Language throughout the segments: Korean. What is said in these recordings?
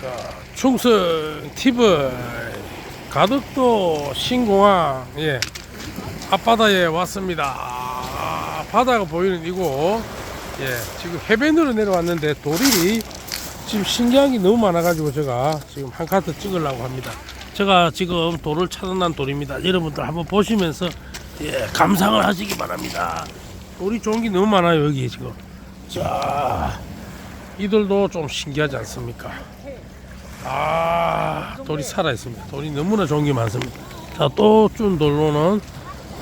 자, 충성 TV 가덕도 신공항 예 앞바다에 왔습니다. 아, 바다가 보이는 이곳 예 지금 해변으로 내려왔는데 돌이 지금 신기한 게 너무 많아가지고 제가 지금 한 카트 찍으려고 합니다. 제가 지금 돌을 찾아난 돌입니다. 여러분들 한번 보시면서 예 감상을 하시기 바랍니다. 돌이 좋은 게 너무 많아요 여기 지금. 자 이들도 좀 신기하지 않습니까? 아 돌이 살아 있습니다. 돌이 너무나 좋은 게 많습니다. 자또준 돌로는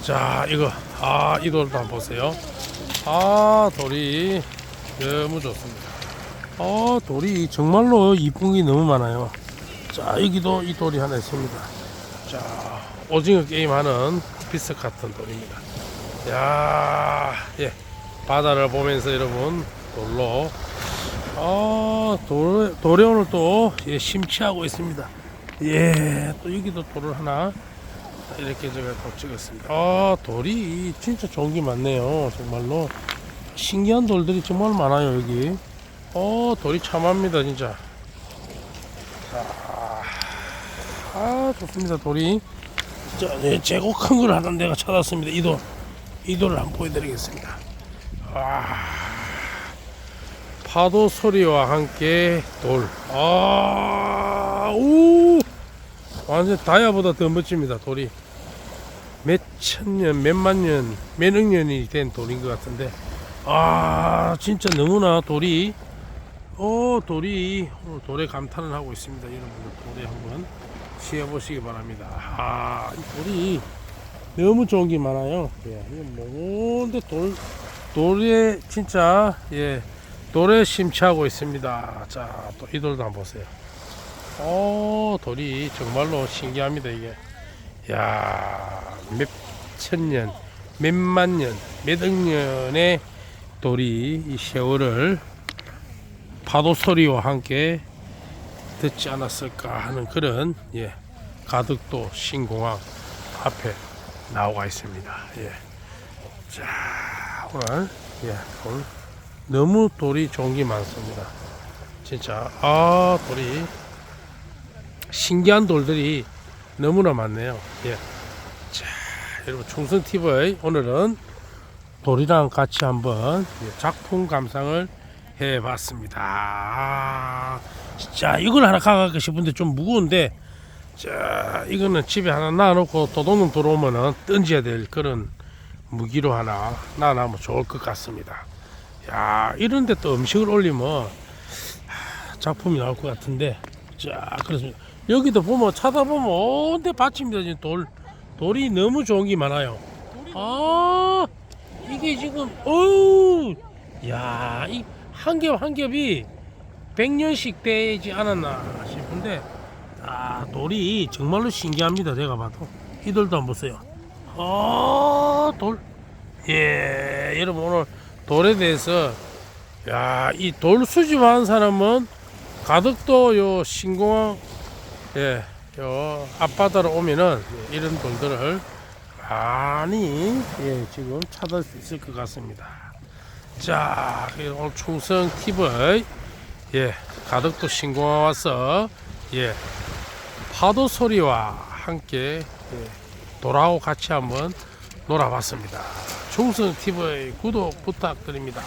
자 이거 아 이 돌도 한번 보세요. 아 돌이 너무 좋습니다. 아 돌이 정말로 이쁜 게 너무 많아요. 자 여기도 이 돌이 하나 있습니다. 자 오징어 게임 하는 피스 같은 돌입니다. 야 예. 바다를 보면서 여러분 돌로 아 돌, 돌에 오늘 또 예, 심취하고 있습니다. 예 또 여기도 돌을 하나 이렇게 제가 또 찍었습니다. 아 돌이 진짜 좋은 게 많네요 정말로. 신기한 돌들이 정말 많아요 여기. 어 돌이 참합니다 진짜. 자, 아 좋습니다 돌이. 자, 네, 재고 큰 걸 하나 내가 찾았습니다. 이 돌 이 돌을 한번 보여드리겠습니다 파도 소리와 함께 돌. 아, 우! 완전 다이아보다 더 멋집니다, 돌이. 몇 천 년, 몇만 년, 몇억 년이 된 돌인 것 같은데. 아, 진짜 너무나 돌이, 어, 돌이, 오늘 돌에 감탄을 하고 있습니다. 여러분들 돌에 한번 시해보시기 바랍니다. 아, 이 돌이 너무 좋은 게 많아요. 예, 이거 뭔데 돌, 돌에 진짜, 예, 돌에 심취하고 있습니다. 자, 또 이 돌도 한번 보세요. 어, 돌이 정말로 신기합니다, 이게. 야, 몇천 년, 몇만 년, 몇억 년의 돌이 이 세월을 파도 소리와 함께 듣지 않았을까 하는 그런, 예, 가덕도 신공항 앞에 나와 있습니다. 예. 자, 오늘, 예, 오늘 너무 돌이 좋은 게 많습니다. 진짜 아 돌이 신기한 돌들이 너무나 많네요. 예. 자 여러분 충성 TV 오늘은 돌이랑 같이 한번 예, 작품 감상을 해봤습니다. 아, 진짜 이걸 하나 가갖고 싶은데 좀 무거운데 자 이거는 집에 하나 놔놓고 도둑놈 들어오면은 던져야 될 그런 무기로 하나 놔놓으면 좋을 것 같습니다. 야 이런데 또 음식을 올리면 하, 작품이 나올 것 같은데. 자 그렇습니다. 여기도 보면 찾아보면 온데 받칩니다 지금 돌 돌이 너무 좋은 게 많아요. 아 이게 지금 어우! 야이 한 겹 한 겹이 100년씩 되지 않았나 싶은데 아 돌이 정말로 신기합니다. 제가 봐도. 이 돌도 한번 보세요. 아돌예 여러분 오늘 돌에 대해서 야 이 돌 수집하는 사람은 가덕도 요 신공항 예요 앞바다로 오면은 예, 이런 돌들을 많이 예 지금 찾을 수 있을 것 같습니다. 자 오늘 충성 TV 예 가덕도 신공항 와서 예 파도 소리와 함께 예, 돌하고 같이 한번 놀아봤습니다. 충성 TV 구독 부탁드립니다.